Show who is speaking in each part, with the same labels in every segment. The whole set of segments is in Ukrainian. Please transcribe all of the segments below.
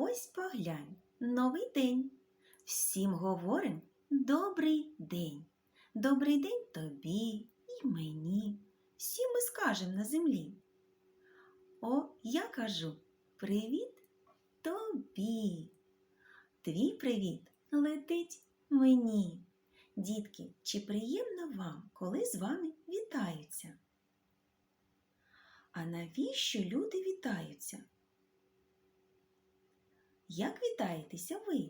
Speaker 1: Ось поглянь, новий день. Всім говорим добрий день. Добрий день тобі і мені. Всі ми скажем на землі. О, я кажу привіт тобі. Твій привіт летить мені. Дітки, чи приємно вам, коли з вами вітаються? А навіщо люди вітаються? Як вітаєтеся ви?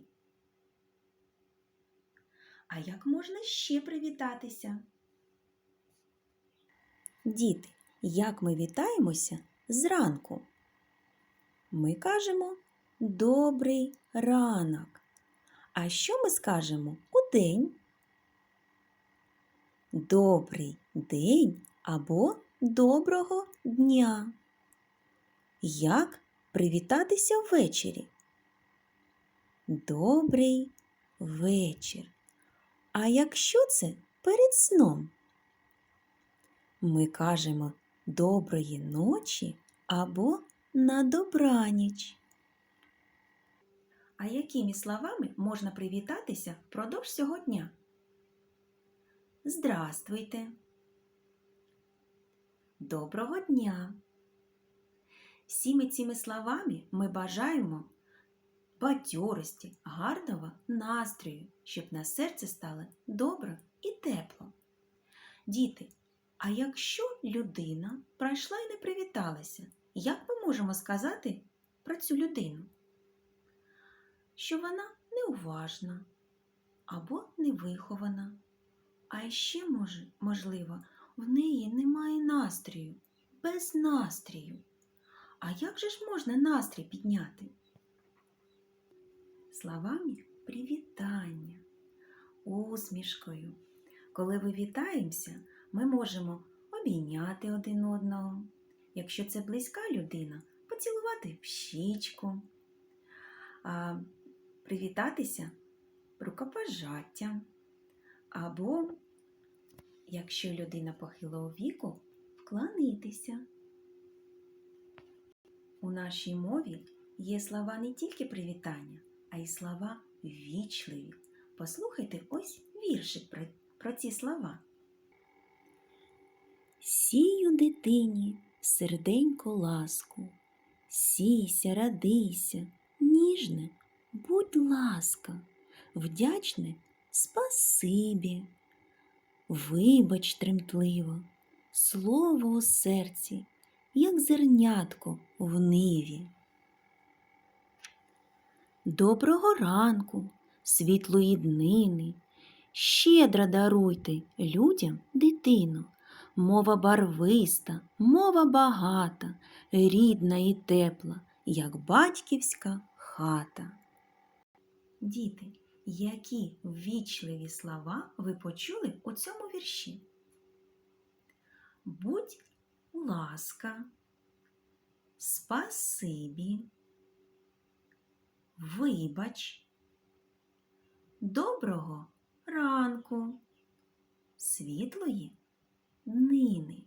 Speaker 1: А як можна ще привітатися? Діти, як ми вітаємося зранку? Ми кажемо добрий ранок. А що ми скажемо у день? Добрий день або доброго дня. Як привітатися ввечері? Добрий вечір. А якщо це перед сном? Ми кажемо доброї ночі або на добраніч. А якими словами можна привітатися впродовж цього дня? Здравствуйте. Доброго дня. Всіми цими словами ми бажаємо бадьорості, гарного настрою, щоб на серце стало добре і тепло. Діти, а якщо людина пройшла і не привіталася, як ми можемо сказати про цю людину? Що вона неуважна або невихована, а ще може, можливо, в неї немає настрою, без настрію. А як же ж можна настрій підняти? Словами привітання, усмішкою. Коли ви вітаємося, ми можемо обійняти один одного. Якщо це близька людина, поцілувати в щічку, а, привітатися рукопожаттям. Або, якщо людина похилого віку, вклонитися. У нашій мові є слова не тільки привітання, а й слова вічливі. Послухайте ось віршик про, про ці слова. Сію дитині серденько ласку, сійся, радийся, ніжне, будь ласка, вдячне спасибі. Вибач тремтливо, слово у серці, як зернятко в ниві. Доброго ранку, світлої днини, щедро даруйте людям дитину. Мова барвиста, мова багата, рідна і тепла, як батьківська хата. Діти, які ввічливі слова ви почули у цьому вірші? Будь ласка, спасибі, вибач, доброго ранку, світлої днини.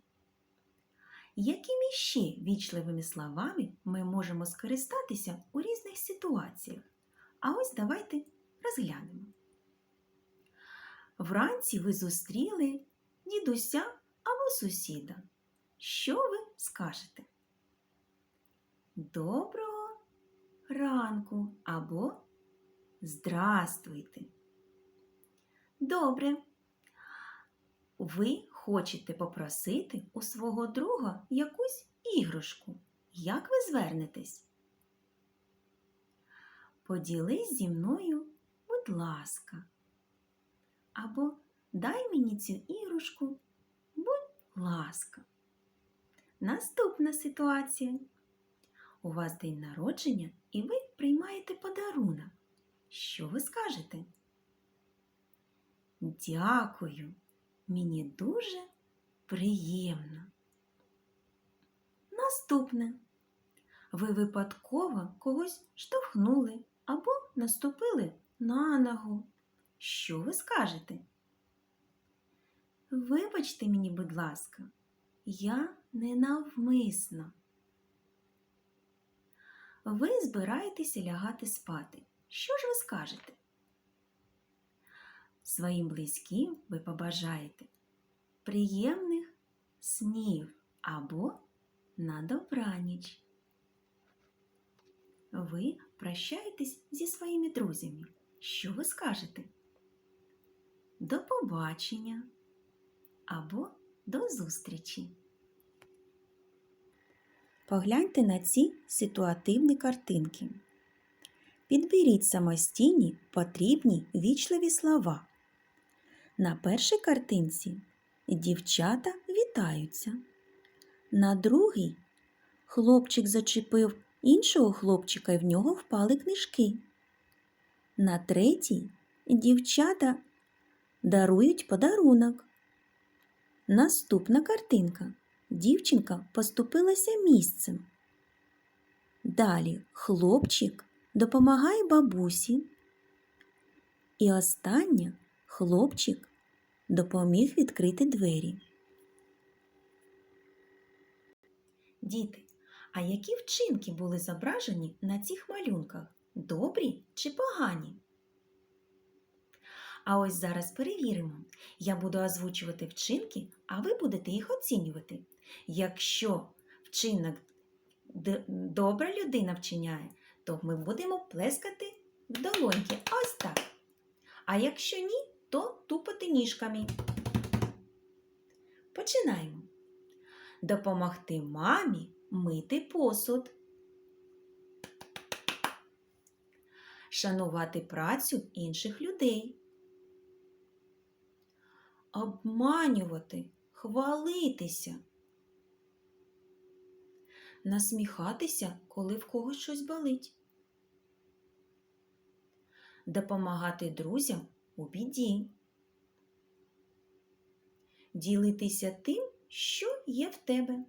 Speaker 1: Якими ще вічливими словами ми можемо скористатися у різних ситуаціях? А ось давайте розглянемо. Вранці ви зустріли дідуся або сусіда. Що ви скажете? Доброго ранку або Здрастуйте. Добре. Ви хочете попросити у свого друга якусь іграшку. Як ви звернетесь? Поділись зі мною, будь ласка. Або дай мені цю іграшку, будь ласка. Наступна ситуація. У вас день народження і ви приймаєте подарунок. Що ви скажете? Дякую. Мені дуже приємно. Наступне. Ви випадково когось штовхнули або наступили на ногу. Що ви скажете? Вибачте мені, будь ласка, я ненавмисно. Ви збираєтеся лягати спати. Що ж ви скажете? Своїм близьким ви побажаєте приємних снів або на добраніч. Ви прощаєтесь зі своїми друзями. Що ви скажете? До побачення або до зустрічі. Погляньте на ці ситуативні картинки. Підберіть самостійні потрібні вічливі слова. На першій картинці дівчата вітаються. На другій хлопчик зачепив іншого хлопчика і в нього впали книжки. На третій дівчата дарують подарунок. Наступна картинка. Дівчинка поступилася місцем. Далі хлопчик допомагає бабусі. І останнє хлопчик допоміг відкрити двері. Діти, а які вчинки були зображені на цих малюнках? Добрі чи погані? А ось зараз перевіримо. Я буду озвучувати вчинки, а ви будете їх оцінювати. Якщо вчинок добра людина вчиняє, то ми будемо плескати в долоньки. Ось так. А якщо ні, то тупати ніжками. Починаємо. Допомогти мамі мити посуд. Шанувати працю інших людей. Обманювати, хвалитися. Насміхатися, коли в когось щось болить. Допомагати друзям у біді. Ділитися тим, що є в тебе.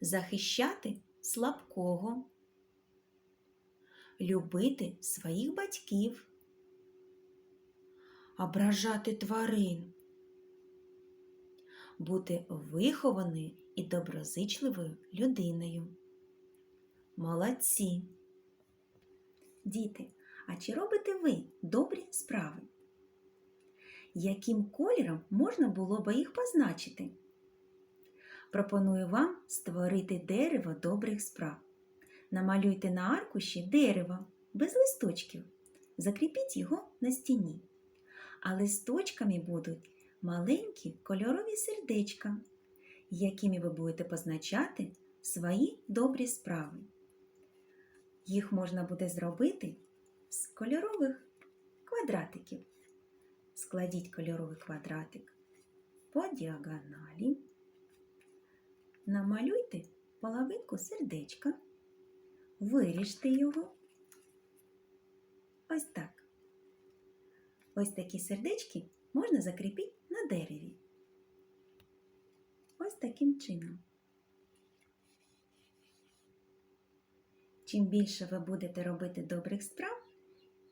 Speaker 1: Захищати слабкого. Любити своїх батьків. Ображати тварин. Бути вихованою і доброзичливою людиною. Молодці! Діти, а чи робите ви добрі справи? Яким кольором можна було би їх позначити? Пропоную вам створити дерево добрих справ. Намалюйте на аркуші дерево без листочків. Закріпіть його на стіні. А листочками будуть маленькі кольорові сердечка, якими ви будете позначати свої добрі справи. Їх можна буде зробити з кольорових квадратиків. Складіть кольоровий квадратик по діагоналі. Намалюйте половинку сердечка, виріжте його. Ось так. Ось такі сердечки можна закріпити дереві. Ось таким чином. Чим більше ви будете робити добрих справ,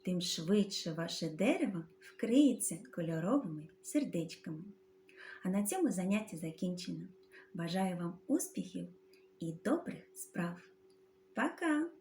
Speaker 1: тим швидше ваше дерево вкриється кольоровими сердечками. А на цьому заняття закінчено. Бажаю вам успіхів і добрих справ. Пока!